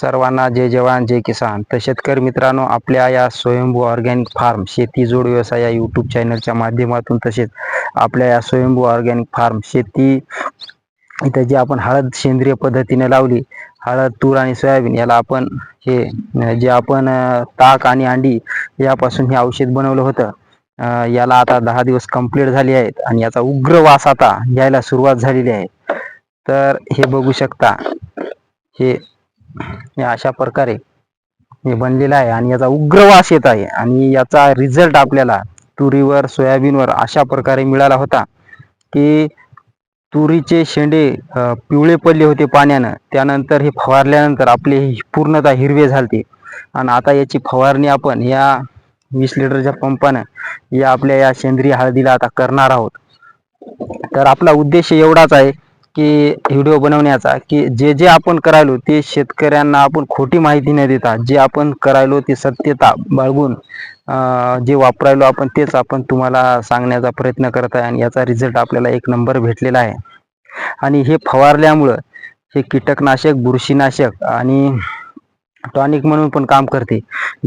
सर्वांना जय जवान जय किसान. तर शेतकरी मित्रांनो आपल्या या स्वयंभू ऑर्गॅनिक फार्म शेती जोड व्यवसाय या यूट्यूब चॅनलच्या माध्यमातून तसेच आपल्या या स्वयंभू ऑर्गॅनिक फार्म शेती इथं जी आपण हळद सेंद्रिय पद्धतीने लावली हळद तूर आणि सोयाबीन याला आपण हे जे आपण ताक आणि अंडी यापासून हे औषध बनवलं होतं. याला आता दहा दिवस कंप्लीट झाले आहेत आणि याचा उग्र वास आता यायला सुरुवात झालेली आहे. तर हे बघू शकता. हे हे अशा प्रकारे हे बनलेलं आहे आणि याचा उग्र वास येत आहे. आणि याचा रिझल्ट आपल्याला तुरीवर सोयाबीनवर अशा प्रकारे मिळाला होता की तुरीचे शेंडे पिवळे पडले होते पाण्यानं. त्यानंतर हे फवारल्यानंतर आपले पूर्णतः हिरवे झालते. आणि आता याची फवारणी आपण या वीस लिटरच्या पंपानं या आपल्या या सेंद्रिय हळदीला आता करणार आहोत. तर आपला उद्देश एवढाच आहे की व्हिडिओ बनवण्याचा की जे जे आपण करायलो ते शेतकऱ्यांना आपण खोटी माहिती न देता. जे आपण करायलो ते सत्यता बाळगून जे वापरायलो आपण तेच आपण तुम्हाला सांगण्याचा प्रयत्न करत आहे आणि याचा रिझल्ट आपल्याला एक नंबर भेटलेला आहे. आणि हे फवारल्यामुळं हे कीटकनाशक बुरशीनाशक आणि टॉनिक म्हणून पण काम करते.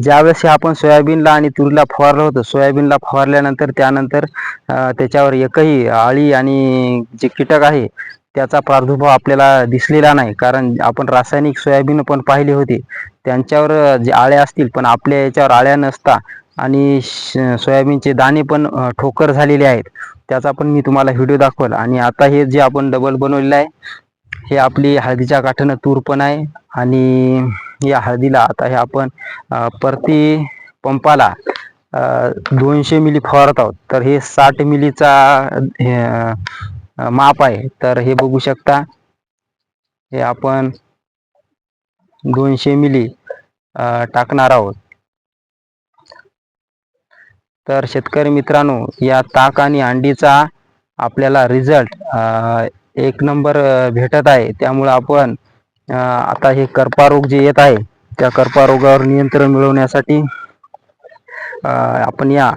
ज्यावेळेस हे आपण सोयाबीनला आणि तुरीला फवारलं होतं सोयाबीनला फवारल्यानंतर त्यानंतर त्याच्यावर एकही आळी आणि जे कीटक आहे त्याचा प्रादुर्भाव आपल्याला दिसलेला नाही. कारण आपण रासायनिक सोयाबीन पण पाहिले होते. त्यांच्यावर जे आळ्या असतील पण आपल्या याच्यावर आळ्या नसता आणि श- सोयाबीनचे दाणे पण ठोकर झालेले आहेत. त्याचा पण मी तुम्हाला व्हिडिओ दाखवला. आणि आता हे जे आपण डबल बनवलेलं आहे हे आपली हळदीच्या काठानं तूर पण आहे. आणि या हळदीला आता हे आपण प्रति पंपाला दोनशे मिली फवारत आहोत. तर हे साठ मिलीचा हे, माप आहे. तर हे बघू शकता. हे आपण दोनशे मिली टाकणार आहोत. तर शेतकरी मित्रांनो या ताक आणि अंडीचा आपल्याला रिझल्ट एक नंबर भेटत आहे. त्यामुळं आपण आता हे कर्पारोग जे येत आहे त्या कर्पारोगावर नियंत्रण मिळवण्यासाठी आपण या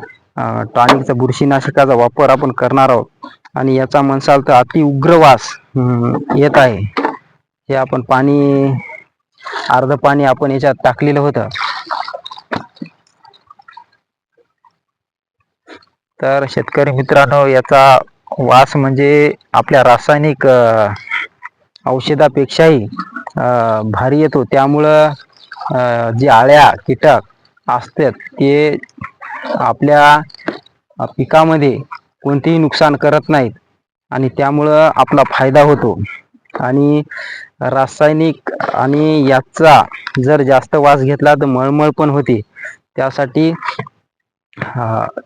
टॉनिकचा बुरशीनाशकाचा वापर आपण करणार आहोत. आणि याचा म्हणसाल तर अति उग्र वास येत आहे. हे आपण पाणी अर्ध पाणी आपण याच्यात टाकलेलं होतं. तर शेतकरी मित्रांनो याचा वास म्हणजे आपल्या रासायनिक औषधापेक्षाही अं, भारी येतो. त्यामुळं जे आळ्या कीटक असतात ते आपल्या पिकामध्ये कोणतेही नुकसान करत नाहीत. आणि त्यामुळं आपला फायदा होतो. आणि रासायनिक आणि याचा जर जास्त वास घेतला तर मळमळ पण होते. त्यासाठी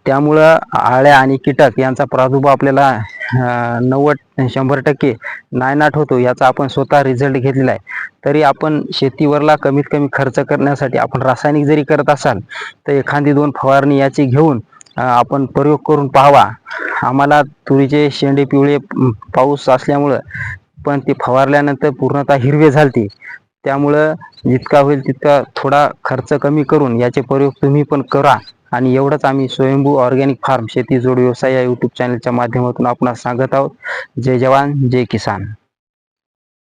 त्यामुळं आळ्या आणि कीटक यांचा प्रादुर्भाव आपल्याला नव्वद शंभर टक्के नायनाट होतो याचा आपण स्वतः रिझल्ट घेतलेला आहे. तरी आपण शेतीवरला कमीत कमी खर्च करण्यासाठी आपण रासायनिक जरी करत असाल तर एखादी दोन फवारणी याची घेऊन आपण प्रयोग करून पाहावा. आम्हाला तुरीचे शेंडे पिवळे पाऊस असल्यामुळं पण ते फवारल्यानंतर पूर्णतः हिरवे झालते. त्यामुळं जितका होईल तितका थोडा खर्च कमी करून याचे प्रयोग तुम्ही पण करा. आणि एवढंच आम्ही स्वयंभू ऑर्गॅनिक फार्म शेती जोड व्यवसाय या यूट्यूब चॅनलच्या माध्यमातून आपणास सांगत आहोत. जय जवान जय किसान.